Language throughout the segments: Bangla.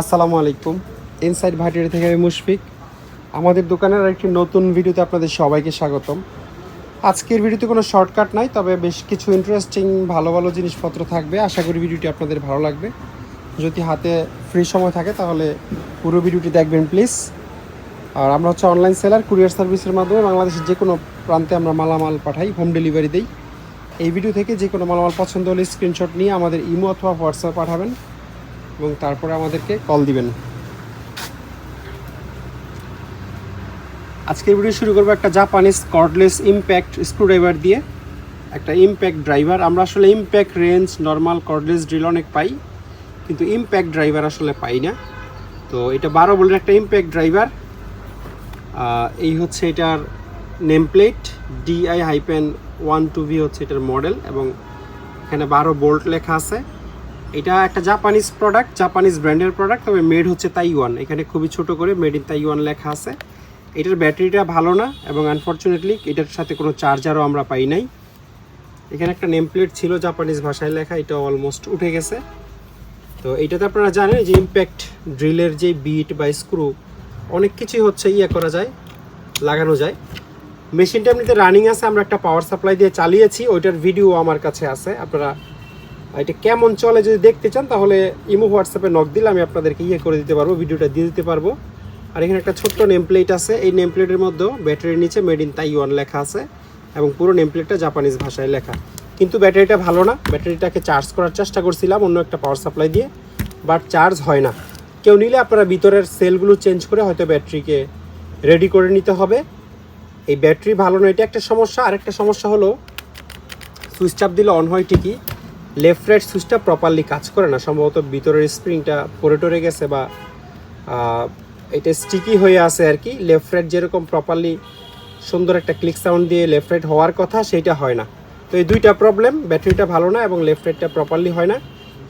আসসালামু আলাইকুম। ইনসাইড ভাটিয়ারি থেকে আমি মুশফিক। আমাদের দোকানের একটি নতুন ভিডিওতে আপনাদের সবাইকে স্বাগতম। আজকের ভিডিওতে কোনো শর্টকাট নাই, তবে বেশ কিছু ইন্টারেস্টিং ভালো ভালো জিনিসপত্র থাকবে। আশা করি ভিডিওটি আপনাদের ভালো লাগবে। যদি হাতে ফ্রি সময় থাকে, তাহলে পুরো ভিডিওটি দেখবেন প্লিজ আর আমরা হচ্ছে অনলাইন সেলার কুরিয়ার সার্ভিসের মাধ্যমে বাংলাদেশের যে কোনো প্রান্তে আমরা মালামাল পাঠাই হোম ডেলিভারি দিই। এই ভিডিও থেকে যে কোনো মালামাল পছন্দ হলে স্ক্রিনশট নিয়ে আমাদের ইমো অথবা হোয়াটসঅ্যাপ পাঠাবেন। এবং তারপরে আমাদেরকে কল দিবেন। আজকের ভিডিও শুরু করব একটা জাপানিজ কর্ডলেস ইম্প্যাক্ট স্ক্রুড্রাইভার দিয়ে। একটা ইম্প্যাক্ট ড্রাইভার আমরা আসলে impact range normal cordless drill অনেক পাই, কিন্তু ইম্প্যাক্ট ড্রাইভার আসলে পাই না। তো এটা বারো বলের একটা ইম্প্যাক্ট ড্রাইভার এই হচ্ছে এটার name plate DI hyphen one two V হচ্ছে এটার মডেল এবং এখানে বারো বোল্ট লেখা আছে। এটা একটা জাপানিজ প্রোডাক্ট জাপানিজ ব্র্যান্ডের প্রোডাক্ট তবে মেড হচ্ছে তাইওয়ান এখানে খুবই ছোট করে মেড ইন তাইওয়ান লেখা আছে। এটার ব্যাটারিটা ভালো না, এবং আনফর্চুনেটলি এটার সাথে কোনো চার্জারও আমরা পাই নাই। এখানে একটা নেম প্লেট ছিল জাপানিজ ভাষায় লেখা, এটা অলমোস্ট উঠে গেছে। তো এইটাতে আপনারা জানেন যে ইম্প্যাক্ট ড্রিলের যে বিট বা স্ক্রু অনেক কিছুই হচ্ছে ইয়ে করা যায়, লাগানো যায়। মেশিনটা এমনিতে রানিং আছে, আমরা একটা পাওয়ার সাপ্লাই দিয়ে চালিয়েছি, ওইটার ভিডিও আমার কাছে আছে, আপনারা এটা কেমন চলে যদি দেখতে চান, তাহলে ইমো, হোয়াটসঅ্যাপে নক দিলে আমি আপনাদেরকে ইয়ে করে দিতে পারব, ভিডিওটা দিয়ে দিতে পারব। আর এখানে একটা ছোট্ট নেম প্লেট আছে। এই নেম প্লেটের মধ্যেও ব্যাটারির নিচে মেড ইন তাইওয়ান লেখা আছে এবং পুরো নেম প্লেটটা জাপানিজ ভাষায় লেখা। কিন্তু ব্যাটারিটা ভালো না। ব্যাটারিটাকে চার্জ করার চেষ্টা করছিলাম অন্য একটা পাওয়ার সাপ্লাই দিয়ে বাট চার্জ হয় না। কেউ নিলে আপনারা ভিতরের সেলগুলো চেঞ্জ করে হয়তো ব্যাটারিকে রেডি করে নিতে হবে। এই ব্যাটারি ভালো না, এটা একটা সমস্যা। আরেকটা সমস্যা হলো সুইচ চাপ দিলে অন হয় ঠিকই লেফট রাইট সুইচটা প্রপারলি কাজ করে না। সম্ভবত ভিতরের স্প্রিংটা পরে টরে গেছে বা এটা স্টিকি হয়ে আছে আর কি। লেফট রাইট যেরকম প্রপারলি সুন্দর একটা ক্লিক সাউন্ড দিয়ে লেফট রাইট হওয়ার কথা, সেইটা হয় না। তো এই দুইটা প্রবলেম ব্যাটারিটা ভালো না এবং লেফট রাইটটা প্রপারলি হয় না।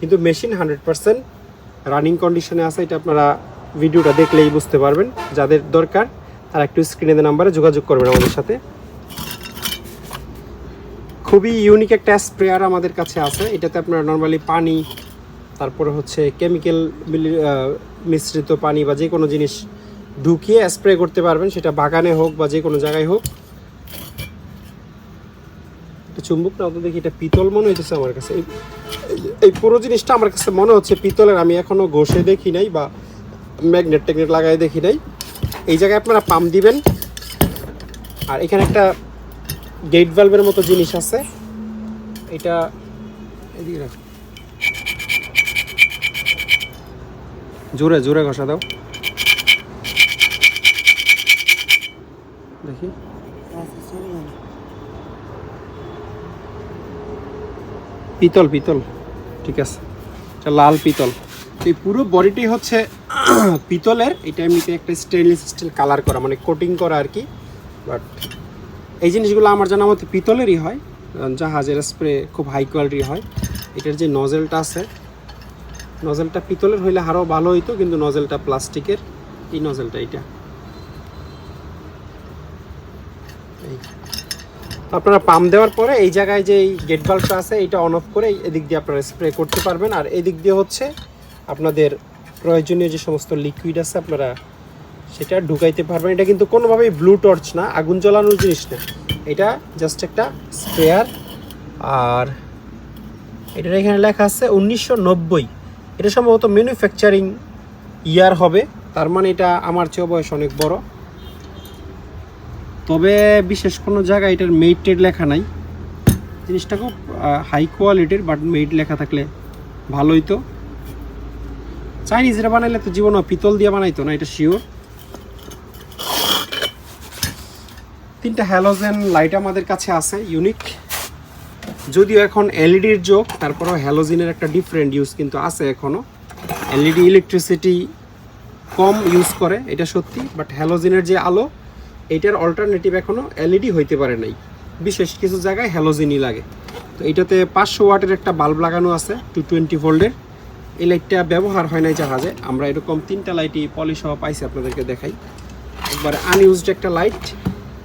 কিন্তু মেশিন হান্ড্রেড পারসেন্ট রানিং কন্ডিশনে আছে, এটা আপনারা ভিডিওটা দেখলেই বুঝতে পারবেন। যাদের দরকার, তারা একটু স্ক্রিনে নাম্বারে যোগাযোগ করবেন আমাদের সাথে। খুবই ইউনিক একটা স্প্রেয়ার আমাদের কাছে আছে। এটাতে আপনার নর্মালি পানি, তারপরে হচ্ছে কেমিক্যাল মিশ্রিত পানি বা যে কোনো জিনিস ঢুকিয়ে স্প্রে করতে পারবেন। সেটা বাগানে হোক বা যে কোনো জায়গায় হোক। চুম্বক না তো দেখি, এটা পিতল মনে হইতেছে আমার কাছে। এই- পুরো জিনিসটা আমার কাছে মনে হচ্ছে পিতলের, আমি এখনও ঘষে দেখি নাই বা ম্যাগনেট ট্যাগনেট লাগাই দেখি নাই। এই জায়গায় আপনারা পাম্প দিবেন। আর এখানে একটা গেট ভালভের মতো জিনিস আছে। এটা এদিকে রাখ। জোরে জোরে ঘষা দাও। দেখি। পিতল পিতল। ঠিক আছে। এটা লাল পিতল। এই পুরো বডিটি হচ্ছে পিতলের। এটা এমনিতে একটা স্টেনলেস স্টিল কালার করা মানে কোটিং করা আর কি। বাট এই জিনিসগুলো আমার জানা মতে পিতলেরই হয় জাহাজের স্প্রে খুব হাই কোয়ালিটির হয়। এটার যে নজেলটা আছে নজেলটা পিতলের হইলে আরও ভালো হইতো, কিন্তু নজেলটা প্লাস্টিকের এই নজেলটা এটা। আপনারা পাম্প দেওয়ার পরে এই জায়গায় যে এই গেট বাল্বটা আছে এটা অন অফ করে এদিক দিয়ে আপনারা স্প্রে করতে পারবেন। আর এদিক দিয়ে হচ্ছে আপনাদের প্রয়োজনীয় যে সমস্ত লিকুইড আছে, আপনারা সেটা ঢুকাইতে পারবেন। এটা কিন্তু কোনোভাবেই ব্লু টর্চ না, আগুন জ্বালানোর জিনিস না। এটা জাস্ট একটা স্প্রেয়ার আর এটার এখানে লেখা আছে উনিশশো নব্বই। এটা সম্ভবত ম্যানুফ্যাকচারিং ইয়ার হবে, তার মানে এটা আমার চেয়েও বয়স অনেক বড়। তবে বিশেষ কোনো জায়গায় এটার মেড টেড লেখা নাই। জিনিসটা খুব হাই কোয়ালিটির বাট মেড লেখা থাকলে ভালোই তো। চাইনিজরা বানাইলে তো জীবনও পিতল দিয়ে বানাইতো না, এটা শিওর তিনটা হ্যালোজেন লাইট আমাদের কাছে আছে ইউনিক যদিও এখন এলইডির যোগ, তারপরেও হ্যালোজিনের একটা ডিফারেন্ট ইউজ কিন্তু আছে এখনও এলইডি ইলেকট্রিসিটি কম ইউজ করে, এটা সত্যি বাট হ্যালোজিনের যে আলো, এটার অল্টারনেটিভ এখনও এলইডি হইতে পারে নাই। বিশেষ কিছু জায়গায় হ্যালোজিনই লাগে। তো এটাতে পাঁচশো ওয়াটের একটা বাল্ব লাগানো আছে টু টোয়েন্টি ভোল্টের এই লাইটটা ব্যবহার হয় নাই জাহাজে। আমরা এরকম তিনটা লাইটই পলিশ হওয়া পাইছি আপনাদেরকে দেখাই। একবার আনইউজড একটা লাইট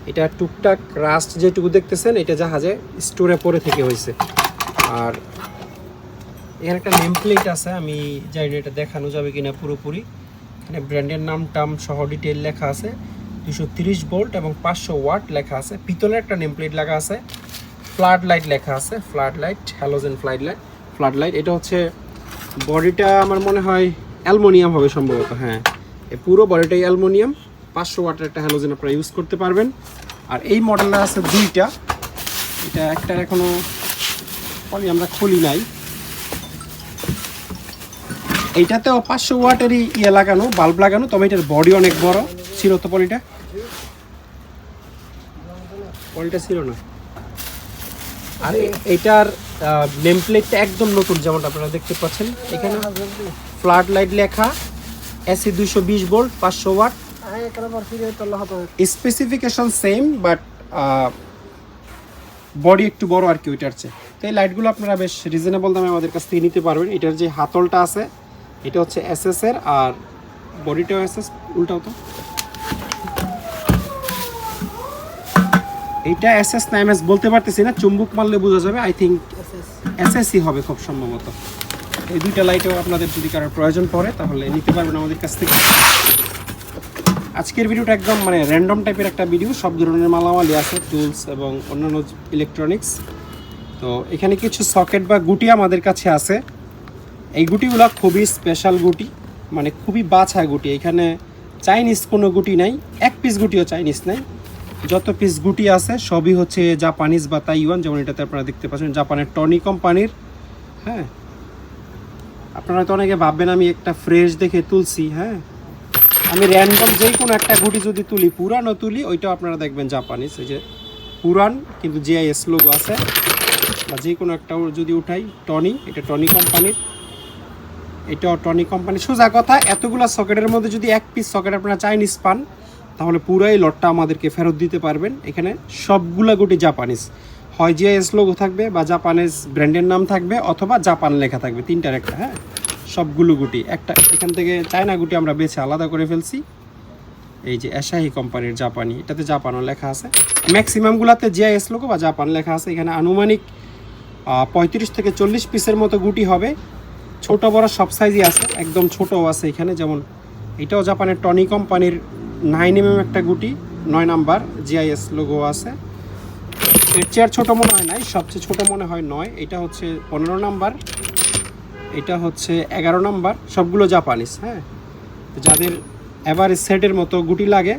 এটা টুকটাক রাস্ট যেটুকু দেখতেছেন, এটা জাহাজে স্টোরে পরে থেকে হয়েছে। আর এখানে একটা নেম প্লেট আছে, আমি জানি না এটা দেখানো যাবে কিনা পুরোপুরি। এখানে ব্র্যান্ডের নাম টাম সহ ডিটেল লেখা আছে। দুশো তিরিশ ভোল্ট এবং পাঁচশো ওয়াট লেখা আছে। পিতলের একটা নেম প্লেট লেখা আছে। ফ্লাড লাইট লেখা আছে। Flood light, halogen flood light. Flood light, এটা হচ্ছে বডিটা আমার মনে হয় অ্যালমোনিয়াম হবে সম্ভবত হ্যাঁ। পুরো বডিটাই অ্যালমোনিয়াম। পাঁচশো ওয়াটের একটা হ্যালোজেন আপনারা ইউজ করতে পারবেন। আর এই মডেলটা আছে দুইটা। এটা একটার এখনও পলি আমরা খুলি নাই। এইটাতেও পাঁচশো ওয়াটেরই ইয়ে লাগানো বাল্ব লাগানো, তবে এটার বডি অনেক বড়। ছিল তো পলিটা পলিটা ছিল না। আর এইটার নেম প্লেটটা একদম নতুন, যেমনটা আপনারা দেখতে পাচ্ছেন। এখানে ফ্লাড লাইট লেখা এসি দুইশো বিশ ভোল্ট পাঁচশো watt. Specification same but body একটু বড় আর কি ওইটার চেয়ে। তো এই লাইটগুলো আপনারা বেশ রিজনেবল দামে আমাদের কাছ থেকে নিতে পারবেন। এটার যে হাতলটা আছে, এটা হচ্ছে এসএস এর, আর বডিটাও এসএস উল্টাও তো। এটা এইটা এসএস না এমএস বলতে পারতেছি না, চুম্বুক মারলে বোঝা যাবে। আই থিঙ্ক এস এসএসই হবে খুব সম্ভবত। এই দুইটা লাইটও আপনাদের যদি কারোর প্রয়োজন পড়ে, তাহলে নিতে পারবেন আমাদের কাছ থেকে। আজকের ভিডিওটা একদম মানে র্যান্ডম টাইপের একটা ভিডিও সব ধরনের মালামালি আছে টুলস এবং অন্যান্য ইলেকট্রনিক্স তো এখানে কিছু সকেট বা গুটি আমাদের কাছে আছে। এই গুটিগুলো খুবই স্পেশাল গুটি মানে খুবই বাছা গুটি। এখানে চাইনিজ কোনো গুটি নাই, এক পিস গুটিও চাইনিজ নাই। যত পিস গুটি আছে, সবই হচ্ছে জাপানিজ বা তাইওয়ান যেমন এটাতে আপনারা দেখতে পাচ্ছেন জাপানের টনি কোম্পানির হ্যাঁ। আপনারা তো অনেকে ভাববেন, আমি একটা ফ্রেশ দেখে তুলছি হ্যাঁ। আমি র্যান্ডম যে কোনো একটা গুটি যদি তুলি, পুরানো তুলি, ওইটাও আপনারা দেখবেন জাপানিজ এই যে পুরান, কিন্তু জিআইএস লোগো আছে। বা যে কোনো একটা যদি উঠাই টনি এটা টনি কোম্পানির এটাও টনি কোম্পানি সোজা কথা, এতগুলা সকেটের মধ্যে যদি এক পিস সকেট আপনারা চাইনিজ পান, তাহলে পুরাই লটটা আমাদেরকে ফেরত দিতে পারবেন। এখানে সবগুলা গুটি জাপানিজ হয় জিআইএস লোগো থাকবে বা জাপানিজ ব্র্যান্ডের নাম থাকবে, অথবা জাপান লেখা থাকবে, তিনটার একটা হ্যাঁ? সবগুলো গুটি। একটা এখান থেকে চায়না গুটি আমরা বেছে আলাদা করে ফেলছি। এই যে এশাহি কোম্পানির জাপানি, এটাতে জাপানও লেখা আছে। ম্যাক্সিমামগুলোতে জিআইএস লোগো বা জাপান লেখা আছে। এখানে আনুমানিক পঁয়ত্রিশ থেকে চল্লিশ পিসের মতো গুটি হবে। ছোট বড় সব সাইজই আছে, একদম ছোটও আছে এখানে। যেমন এটাও জাপানের টনি কোম্পানির নাইন এম একটা গুটি, নয় নাম্বার জিআইএস লোগো আছে। এর চেয়ার ছোটো মনে হয় নাই, সবচেয়ে ছোট মনে হয় নয়। এটা হচ্ছে পনেরো নাম্বার। এটা হচ্ছে এগারো নাম্বার, সবগুলো জাপানিজ হ্যাঁ? যাদের এভারেজ সেটের মতো গুটি লাগে,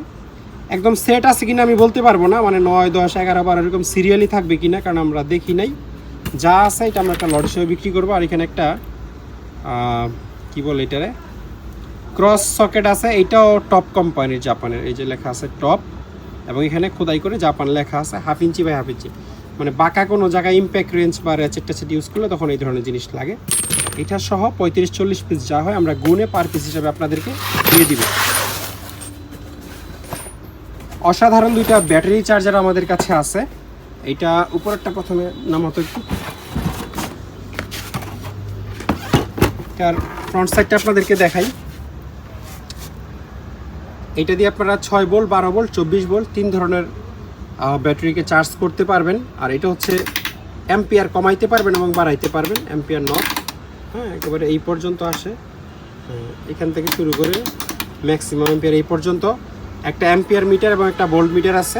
একদম সেট আছে কিনা আমি বলতে পারব না মানে নয়, দশ, এগারো, বারো, এরকম সিরিয়ালি থাকবে কিনা, কারণ আমরা দেখি নাই। যা আছে এটা আমরা একটা লট হিসেবে বিক্রি করব, আর এখানে একটা কি বলে এটারে? ক্রস সকেট আছে, এটাও টপ কোম্পানির জাপানের এই যে লেখা আছে টপ এবং এখানে খোদাই করে জাপান লেখা আছে half inch by half inch মানে বাঁকা কোনো জায়গায় ইম্প্যাক্ট রেঞ্জ বা রেচেট টেচেট ইউজ করলে তখন এই ধরনের জিনিস লাগে। এটা সহ পঁয়ত্রিশ চল্লিশ পিস যা হয় আমরা গুনে পার পিস হিসাবে আপনাদেরকে দিয়ে দিব। অসাধারণ দুইটা ব্যাটারি চার্জার আমাদের কাছে আছে। এটা উপরেরটা প্রথমে নামাতো একটু। ফ্রন্ট সাইডটা আপনাদেরকে দেখাই। এটা দিয়ে আপনারা ছয় বোল্ট বারো বোল্ট চব্বিশ বোল্ট তিন ধরনের ব্যাটারিকে চার্জ করতে পারবেন। আর এটা হচ্ছে অ্যাম্পিয়ার কমাইতে পারবেন এবং বাড়াইতে পারবেন। অ্যাম্পিয়ার নট হ্যাঁ একেবারে এই পর্যন্ত আসে। হ্যাঁ, এখান থেকে শুরু করে ম্যাক্সিমাম অ্যাম্পিয়ার এই পর্যন্ত। একটা অ্যাম্পিয়ার মিটার এবং একটা ভোল্ট মিটার আছে।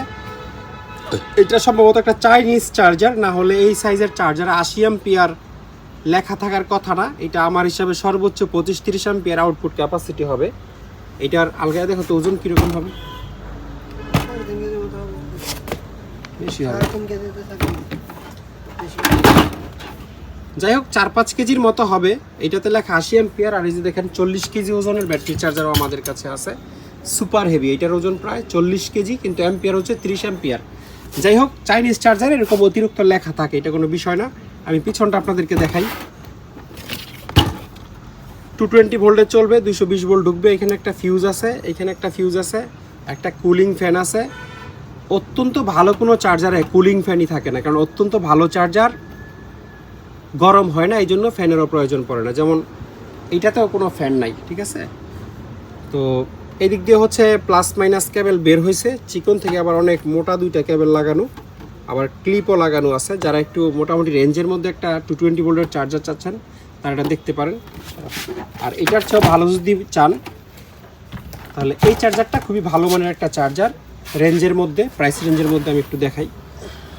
এটা সম্ভবত একটা চাইনিজ চার্জার না হলে এই সাইজের চার্জার আশি অ্যাম্পিয়ার লেখা থাকার কথা না। এটা আমার হিসাবে সর্বোচ্চ পঁচিশ তিরিশ অ্যাম্পিয়ার আউটপুট ক্যাপাসিটি হবে। এটার আলগায় দেখো তো ওজন কীরকম হবে। বেশি হবে। যাই হোক চার পাঁচ কেজির মতো হবে। এটাতে লেখা আশি এম্পিয়ার আর এই যে দেখেন চল্লিশ কেজি ওজনের ব্যাটারি চার্জারও আমাদের কাছে আছে। সুপার হেভি এটার ওজন প্রায় চল্লিশ কেজি, কিন্তু অ্যাম্পিয়ার হচ্ছে তিরিশ অ্যাম্পিয়ার যাই হোক চাইনিজ চার্জার এরকম অতিরিক্ত লেখা থাকে, এটা কোনো বিষয় না। আমি পিছনটা আপনাদেরকে দেখাই। টু টোয়েন্টি ভোল্টে চলবে দুশো বিশ ভোল্ট ঢুকবে। এখানে একটা ফিউজ আছে, এখানে একটা ফিউজ আছে, একটা কুলিং ফ্যান আছে। অত্যন্ত ভালো কোনো চার্জারে কুলিং ফ্যানই থাকে না, কারণ অত্যন্ত ভালো চার্জার গরম হয় না এই জন্য ফ্যানেরও প্রয়োজন পড়ে না। যেমন এইটাতেও কোনো ফ্যান নাই, ঠিক আছে? তো এদিক দিয়ে হচ্ছে প্লাস মাইনাস কেবল বের হয়েছে চিকন থেকে আবার অনেক মোটা দুইটা কেবল লাগানো। আবার ক্লিপও লাগানো আছে। যারা একটু মোটামুটি রেঞ্জের মধ্যে একটা টু টোয়েন্টি ভোল্টের চার্জার চাচ্ছেন, তারা এটা দেখতে পারেন। আর এটার চেয়েও ভালো যদি চান, তাহলে এই চার্জারটা খুবই ভালো মানের একটা চার্জার রেঞ্জের মধ্যে প্রাইস রেঞ্জের মধ্যে আমি একটু দেখাই।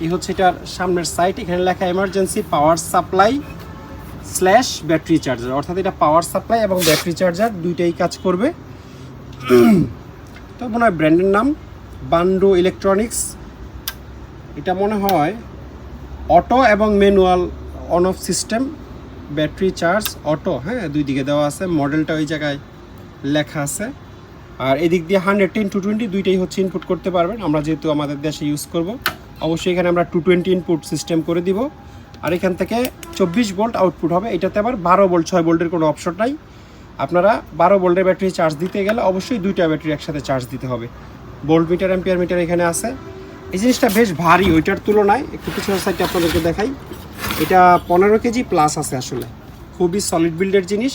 এই হচ্ছে এটার সামনের সাইট এখানে লেখা emergency power supply slash battery charger অর্থাৎ এটা পাওয়ার সাপ্লাই এবং ব্যাটারি চার্জার দুইটাই কাজ করবে। তো মনে হয় ব্র্যান্ডের নাম বান্ডো ইলেকট্রনিক্স এটা মনে হয় অটো এবং manual on off system battery charge auto হ্যাঁ দুই দিকে দেওয়া আছে। মডেলটা ওই জায়গায় লেখা আছে। আর এদিক দিয়ে হান্ড্রেড টেন টু টোয়েন্টি দুইটাই হচ্ছে ইনপুট করতে পারবেন। আমরা যেহেতু আমাদের দেশে ইউজ করব। অবশ্যই এখানে আমরা টু টোয়েন্টি ইনপুট সিস্টেম করে দিব। আর এখান থেকে চব্বিশ ভোল্ট আউটপুট হবে। এটাতে আবার বারো ভোল্ট ছয় ভোল্টের কোনো অপশন নাই। আপনারা বারো ভোল্টের ব্যাটারি চার্জ দিতে গেলে অবশ্যই দুইটা ব্যাটারি একসাথে চার্জ দিতে হবে। ভোল্ট মিটার অ্যাম্পিয়ার মিটার এখানে আছে। এই জিনিসটা বেশ ভারী, ওইটার তুলনায় একটু পিছনের সাইডটা আপনাদেরকে দেখাই। এটা পনেরো কেজি প্লাস আছে আসলে। খুবই সলিড বিল্ডের জিনিস।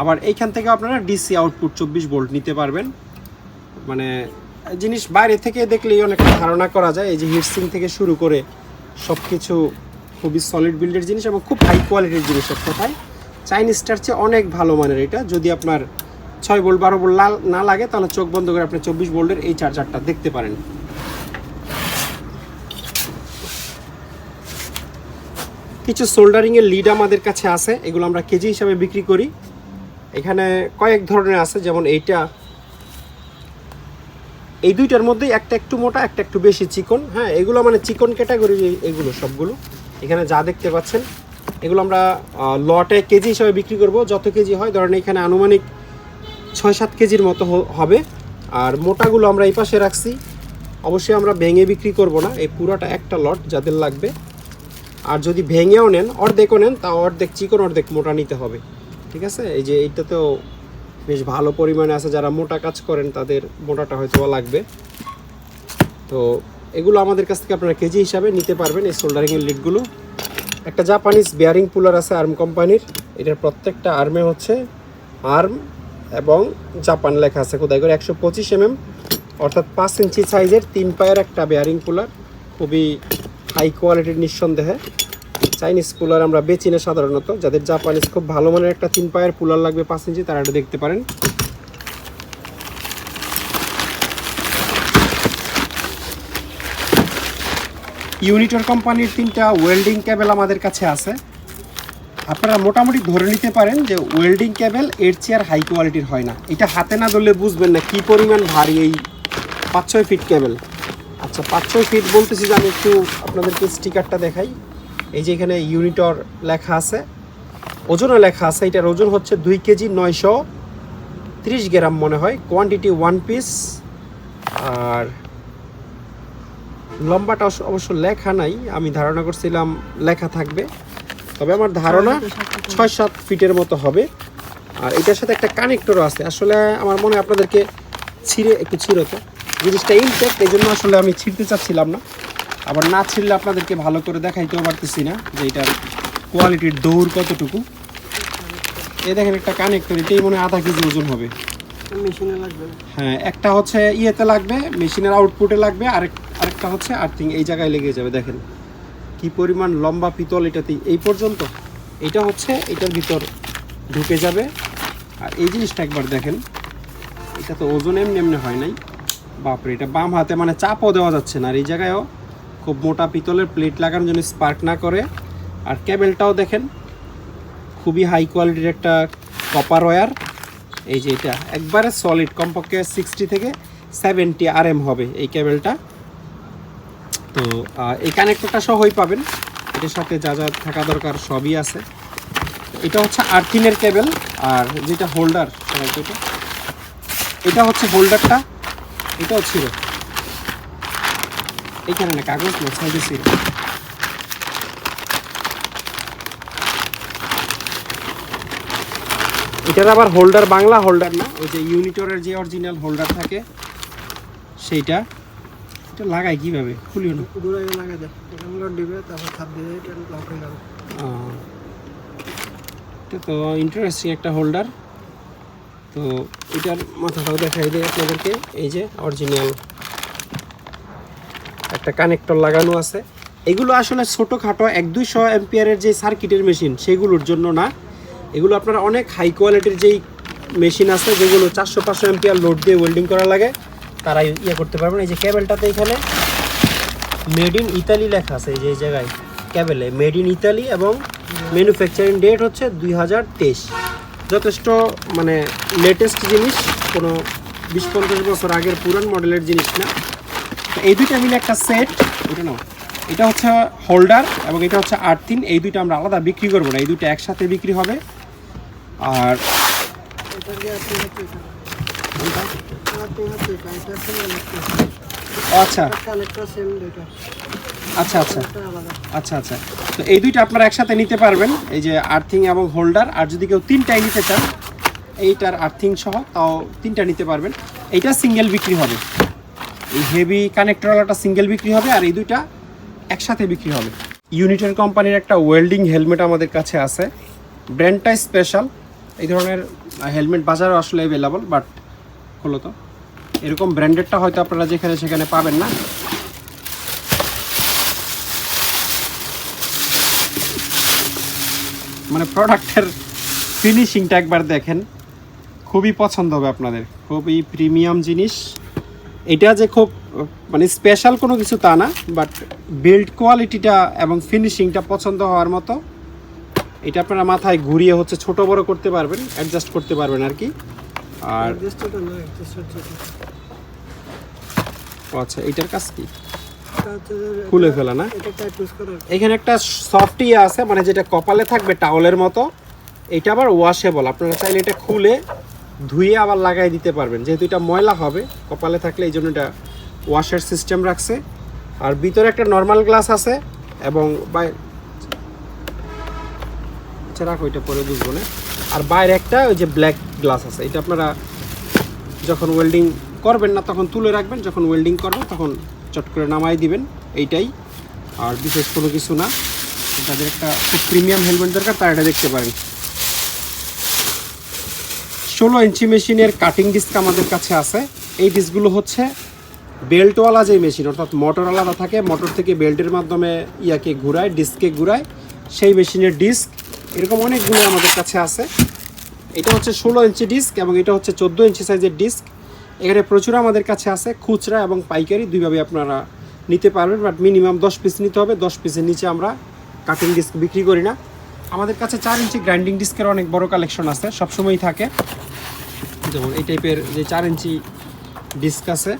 আবার এইখান থেকে আপনারা ডিসি আউটপুট চব্বিশ ভোল্ট নিতে পারবেন। মানে জিনিস বাইরে থেকে দেখলেই অনেকটা ধারণা করা যায়, এই যে হিটসিং থেকে শুরু করে সব কিছু খুবই সলিড বিল্ডের জিনিস এবং খুব হাই কোয়ালিটির জিনিস এক কথায় চাইনিজটার চেয়ে অনেক ভালো মানের এটা। যদি আপনার ছয় বোল্ট বারো ভোল্ট লাল না লাগে, তাহলে চোখ বন্ধ করে আপনি চব্বিশ বোল্টের এই চার্জারটা দেখতে পারেন। কিছু সোল্ডারিংয়ের লিড আমাদের কাছে আছে, এগুলো আমরা কেজি হিসাবে বিক্রি করি। এখানে কয়েক ধরনের আছে, যেমন এইটা এই দুইটার মধ্যেই একটা একটু মোটা, একটা একটু বেশি চিকন। হ্যাঁ এগুলো মানে চিকন ক্যাটাগরি এগুলো সবগুলো। এখানে যা দেখতে পাচ্ছেন, এগুলো আমরা লটে কেজি হিসাবে বিক্রি করব। যত কেজি হয়, ধরেন এখানে আনুমানিক ছয় সাত কেজির মতো হবে। আর মোটাগুলো আমরা এই পাশে রাখছি। অবশ্যই আমরা ভেঙে বিক্রি করব না। এই পুরোটা একটা লট যাদের লাগবে। আর যদি ভেঙেও নেন, অর্ধেকও নেন তা অর্ধেক চিকন, অর্ধেক মোটা নিতে হবে। ঠিক আছে? এই যে এইটাতেও বেশ ভালো পরিমাণে আছে। যারা মোটা কাজ করেন, তাদের মোটাটা হয়তো লাগবে। তো এগুলো আমাদের কাছ থেকে আপনারা কেজি হিসাবে নিতে পারবেন এই সোল্ডারিংয়ের লিডগুলো। একটা জাপানিজ বেয়ারিং পুলার আছে আর্ম কোম্পানির এটার প্রত্যেকটা আর্মে হচ্ছে আর্ম এবং জাপান লেখা আছে। কোথায় করে? একশো পঁচিশ এমএম অর্থাৎ পাঁচ ইঞ্চি সাইজের তিন পায়ের একটা বেয়ারিং পুলার খুবই হাই কোয়ালিটির নিঃসন্দেহে। চাইনিজ কুলার আমরা বেচি না সাধারণত। যাদের জাপানিজ খুব ভালো মানের একটা তিন পায়ের কুলার লাগবে পাঁচ ইঞ্চি, তারা এটা দেখতে পারেন। ইউনিটর কোম্পানির তিনটা ওয়েল্ডিং ক্যাবেল আমাদের কাছে আছে। আপনারা মোটামুটি ধরে নিতে পারেন যে ওয়েল্ডিং কেবল এর চেয়ার হাই কোয়ালিটির হয় না। এটা হাতে না ধরলে বুঝবেন না কি পরিমাণ ভারী এই পাঁচ ছয় ফিট কেবল আচ্ছা পাঁচ ছয় ফিট বলতেছি যে আমি একটু আপনাদেরকে স্টিকারটা দেখাই। এই যে এখানে ইউনিটর লেখা আছে ওজনও লেখা আছে এটার ওজন হচ্ছে দুই কেজি নয়শো তিরিশ গ্রাম মনে হয় কোয়ান্টিটি ওয়ান পিস আর লম্বাটা অবশ্য- লেখা নাই আমি ধারণা করছিলাম লেখা থাকবে তবে আমার ধারণা ছয় সাত ফিটের মতো। হবে আর এটার সাথে একটা কানেক্টরও আছে আসলে আমার মনে হয় আপনাদেরকে ছিঁড়ে একটু ছিঁড়তো। জিনিসটা ইনটেক্ট এই জন্য আসলে আমি ছিঁড়তে চাচ্ছিলাম না। আবার না ছিঁড়লে আপনাদেরকে ভালো করে দেখাইতেও পারতেছি না যে এটার কোয়ালিটির দৌড় কতটুকু। এই দেখেন একটা কানেক্টর এটাই মনে হয় আধা কেজি ওজন হবে। মেশিনে লাগবে। হ্যাঁ একটা হচ্ছে ইয়েতে লাগবে মেশিনের আউটপুটে লাগবে আরেক আরেকটা হচ্ছে আর্থিং এই জায়গায় লেগে যাবে দেখেন। কি পরিমাণ লম্বা পিতল এটাতে এই পর্যন্ত? এটা হচ্ছে এটার ভিতর ঢুকে যাবে। আর এই জিনিসটা একবার দেখেন এটা তো ওজন এমনি এমনি হয় নাই। বাপরে এটা বাম হাতে মানে চাপও দেওয়া যাচ্ছে না আর এই জায়গায়ও খুব মোটা পিতলের প্লেট লাগানোর জন্য স্পার্ক না করে। আর কেবেলটাও দেখেন, খুবই হাই কোয়ালিটির একটা কপার ওয়্যার এই যে এটা, একবারে সলিড কমপক্ষে সিক্সটি থেকে সেভেন্টি আর হবে এই কেবেলটা তো এই কানেক্টরটা সহই পাবেন। এটার সাথে যা যা থাকা দরকার সবই আছে। এটা হচ্ছে আর্থিনের কেবেল আর যেটা হোল্ডার এটা হচ্ছে হোল্ডারটা এটাও ছিল। এখানে না কাগজ না ছিল। এটার আবার হোল্ডার বাংলা হোল্ডার না ওই যে ইউনিটরের যে অরিজিনাল হোল্ডার থাকে সেইটা। এটা লাগাই কীভাবে? খুলিও না। দূরে লাগা দেয় এখানে লোড দিবে তারপর ছাপ দিয়ে এটা লক হয়ে যাবে এটা তো ইন্টারেস্টিং একটা হোল্ডার তো এটার মাথাটাও দেখাই দিই আপনাদেরকে এই যে অরিজিনাল একটা কানেক্টর লাগানো আছে। এগুলো আসলে ছোটোখাটো এক দুইশো এম্পিয়ারের যে সার্কিটের মেশিন সেগুলোর জন্য না। এগুলো আপনারা অনেক হাই কোয়ালিটির যেই মেশিন আছে, যেগুলো চারশো পাঁচশো এমপিআর লোড দিয়ে ওয়েল্ডিং করা লাগে, তারা ইয়ে করতে পারবেন এই যে ক্যাবেলটাতে এখানে মেড ইন ইতালি লেখা আছে, এই যে জায়গায় ক্যাবেলে মেড ইন ইতালি এবং ম্যানুফ্যাকচারিং ডেট হচ্ছে দুই হাজার তেইশ। যথেষ্ট মানে লেটেস্ট জিনিস, কোনো বিশ পঞ্চাশ বছর আগের পুরান মডেলের জিনিস না। এই দুইটা মিলে একটা সেট এটা নাও। এটা হচ্ছে হোল্ডার এবং এটা হচ্ছে আর্থিন এই দুইটা আমরা আলাদা বিক্রি করব না, এই দুইটা একসাথে বিক্রি হবে। আর আচ্ছা। আচ্ছা আচ্ছা। আচ্ছা আচ্ছা। তো এই আপনারা একসাথে নিতে পারবেন, এই যে আর্থিং এবং হোল্ডার আর যদি কেউ তিনটাই নিতে চান, এইটার আর্থিং সহ তাও তিনটা নিতে পারবেন। এইটা সিঙ্গেল বিক্রি হবে। এই হেভি কানেক্টরওয়ালাটা সিঙ্গেল বিক্রি হবে আর এই দুইটা একসাথে বিক্রি হবে। ইউনিটের কোম্পানির একটা ওয়েল্ডিং হেলমেট আমাদের কাছে আছে। ব্র্যান্ডটা স্পেশাল এই ধরনের হেলমেট বাজারও আসলে অ্যাভেলেবল বাট হলো তো। এরকম ব্র্যান্ডেডটা হয়তো আপনারা যেখানে সেখানে পাবেন না। মানে প্রোডাক্টের ফিনিশিংটা একবার দেখেন। খুবই পছন্দ হবে আপনাদের। খুবই প্রিমিয়াম জিনিস। এটা যে খুব মানে স্পেশাল কোনো কিছু তা না বাট বিল্ড কোয়ালিটিটা এবং ফিনিশিংটা পছন্দ হওয়ার মতো এটা আপনারা মাথায় ঘুরিয়ে হচ্ছে ছোট বড় করতে পারবেন অ্যাডজাস্ট করতে পারবেন আর কি। আর আচ্ছা এটার কাজ কি? খুলে ফেলা না? এখানে একটা সফট ইয়ে আছে মানে যেটা কপালে থাকবে টাওয়ালের মতো এটা আবার ওয়াশেবল আপনারা চাইলে এটা খুলে ধুয়ে আবার লাগাই দিতে পারবেন। যেহেতু এটা ময়লা হবে, কপালে থাকলে এই জন্য এটা ওয়াশের সিস্টেম রাখছে। আর ভিতরে একটা নর্মাল গ্লাস আছে এবং আচ্ছা রাখো, এটা পরে বুঝব না। আর বাইরে একটা ওই যে ব্ল্যাক গ্লাস আছে। এটা আপনারা যখন ওয়েল্ডিং করবেন না, তখন তুলে রাখবেন। যখন ওয়েল্ডিং করবেন, তখন চট করে নামাই দিবেন। এইটাই। আর বিশেষ কোনো কিছু না। তাদের একটা প্রিমিয়াম হেলমেট দরকার, তারা এটা দেখতে পারেন। ষোলো ইঞ্চি মেশিনের কাটিং ডিস্ক আমাদের কাছে আছে। এই ডিস্কগুলো হচ্ছে বেল্টওয়ালা যে মেশিন অর্থাৎ মোটর আলাদা থাকে মোটর থেকে বেল্টের মাধ্যমে ইয়াকে ঘুরায় ডিস্কে ঘুরায়, সেই মেশিনের ডিস্ক এরকম অনেকগুলো আমাদের কাছে আছে। এটা হচ্ছে ষোলো ইঞ্চি ডিস্ক এবং এটা হচ্ছে চোদ্দ ইঞ্চি সাইজের ডিস্ক এখানে প্রচুর আমাদের কাছে আছে, খুচরা এবং পাইকারি, দুইভাবে আপনারা নিতে পারবেন বাট মিনিমাম দশ পিস নিতে হবে। দশ পিসের নিচে আমরা কাটিং ডিস্ক বিক্রি করি না। আমাদের কাছে চার ইঞ্চি গ্রাইন্ডিং ডিস্কের অনেক বড় কালেকশন আছে, সবসময়ই থাকে। যেমন এই টাইপের যে চার ইঞ্চি ডিস্ক আছে,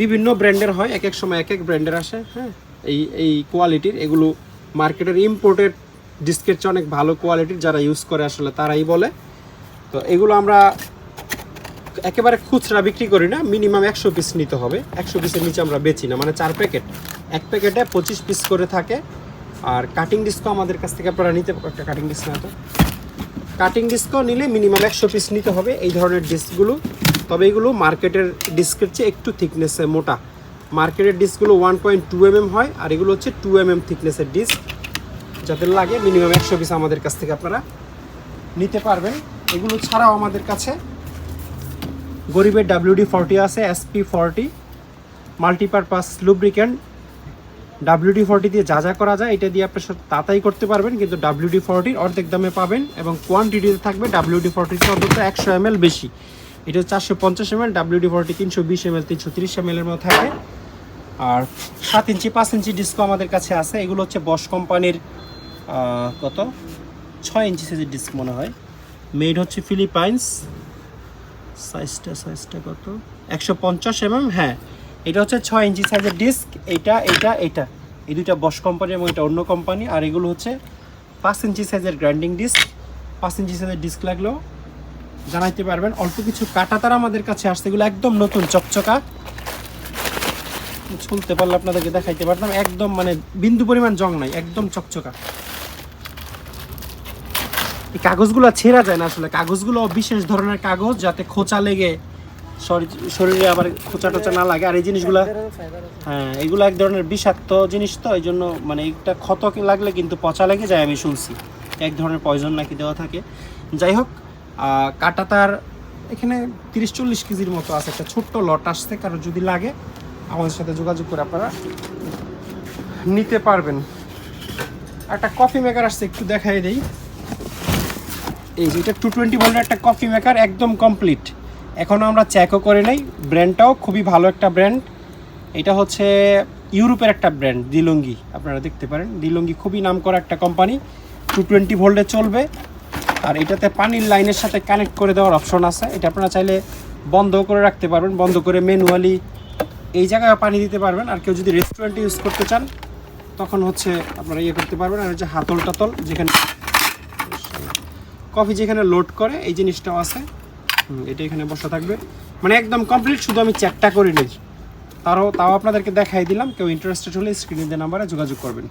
বিভিন্ন ব্র্যান্ডের হয়, এক এক সময় এক এক ব্র্যান্ডের আসে হ্যাঁ? এই এই কোয়ালিটির এগুলো মার্কেটের ইম্পোর্টেড ডিস্কের চেয়ে অনেক ভালো কোয়ালিটির যারা ইউজ করে আসলে তারাই বলে। তো এগুলো আমরা একেবারে খুচরা বিক্রি করি না মিনিমাম একশো পিস নিতে হবে। একশো পিসের নিচে আমরা বেচি না মানে চার প্যাকেট এক প্যাকেটে পঁচিশ পিস করে থাকে। আর কাটিং ডিস্কও আমাদের কাছ থেকে আপনারা নিতে একটা কাটিং ডিস্ক না তো। কাটিং ডিস্কও নিলে মিনিমাম একশো পিস নিতে হবে এই ধরনের ডিস্কগুলো তবে এগুলো মার্কেটের ডিস্কের চেয়ে একটু থিকনেসে মোটা। মার্কেটের ডিস্কগুলো ওয়ান পয়েন্ট টু এম হয়, আর এগুলো হচ্ছে টু এম এম থিকনেসের ডিস্ক যাদের লাগে মিনিমাম একশো পিস আমাদের কাছ থেকে আপনারা নিতে পারবেন। এগুলো ছাড়াও আমাদের কাছে গরিবের ডাব্লিউডি ফর্টি আছে SP forty multipurpose lubricant WD forty দিয়ে যা যা করা যায়, এটা দিয়ে আপনি সব তাতাই করতে পারবেন, কিন্তু ডাব্লিউডি ফর্টির অর্ধেক দামে পাবেন এবং কোয়ান্টিটিতে থাকবে ডাব্লিউডি ফর্টির অন্তত একশো এম বেশি। এটা চারশো পঞ্চাশ এম এল ডাব্লিউডি ফর্টি তিনশো বিশ এম এল তিনশো তিরিশ এম এর মতো থাকে আর সাত ইঞ্চি, পাঁচ ইঞ্চি ডিস্কো আমাদের কাছে আছে। এগুলো হচ্ছে বস কোম্পানির কত? ছয় ইঞ্চি সাইজের ডিস্ক মনে হয়। মেড হচ্ছে ফিলিপাইন্স সাইজটা সাইজটা কত? একশো পঞ্চাশ এমএম হ্যাঁ। এটা হচ্ছে ছয় ইঞ্চি সাইজের ডিস্ক এইটা এইটা এইটা এই দুইটা বস কোম্পানি এবং এটা অন্য কোম্পানি আর এগুলো হচ্ছে পাঁচ ইঞ্চি সাইজের গ্রাইন্ডিং ডিস্ক পাঁচ ইঞ্চি সাইজের ডিস্ক লাগলেও জানাইতে পারবেন, অল্প কিছু কাটা তারা আমাদের কাছে আসছে। এগুলো একদম নতুন, চকচকা। শুনতে পারলে আপনাদেরকে দেখাইতে পারতাম। একদম মানে বিন্দু পরিমাণ জং নাই, একদম চকচকা। এই কাগজগুলো ছেঁড়া যায় না আসলে। কাগজগুলো বিশেষ ধরনের কাগজ যাতে খোঁচা লেগে শরীর- আবার খোঁচা টোচা না লাগে। আর এই জিনিসগুলো হ্যাঁ এগুলো এক ধরনের বিষাক্ত জিনিস তো, এই জন্য মানে একটা ক্ষত লাগলে কিন্তু পচা লেগে যায় আমি শুনছি। এক ধরনের পয়জন নাকি দেওয়া থাকে। যাই হোক কাটা তার এখানে তিরিশ চল্লিশ কেজির মতো আছে। একটা ছোট্ট লট আসছে, কারও যদি লাগে, আমাদের সাথে যোগাযোগ করে আপনারা নিতে পারবেন। একটা কফি মেকার আসছে, একটু দেখাই দেই। এই যে, এটা টু টোয়েন্টি ভোল্টের একটা কফি মেকার একদম কমপ্লিট এখনও আমরা চেকও করে নেই। ব্র্যান্ডটাও খুবই ভালো একটা ব্র্যান্ড এটা হচ্ছে ইউরোপের একটা ব্র্যান্ড দিলঙ্গি। আপনারা দেখতে পারেন। দিলঙ্গি খুবই নাম করা একটা কোম্পানি টু টোয়েন্টি ভোল্টে চলবে। আর এটাতে পানির লাইনের সাথে কানেক্ট করে দেওয়ার অপশন আছে। এটা আপনারা চাইলে বন্ধ করে রাখতে পারবেন। বন্ধ করে ম্যানুয়ালি এই জায়গায় পানি দিতে পারবেন। আর কেউ যদি রেস্টুরেন্টে ইউজ করতে চান, তখন হচ্ছে আপনারা ইয়ে করতে পারবেন। আর হচ্ছে হাতল টাতল যেখানে কফি যেখানে লোড করে, এই জিনিসটাও আছে। এটা এখানে বসা থাকবে। মানে একদম কমপ্লিট শুধু আমি চেকটা করে নিই। তারও তাও আপনাদেরকে দেখাই দিলাম, কেউ ইন্টারেস্টেড হলে স্ক্রিনে নাম্বারে যোগাযোগ করবেন।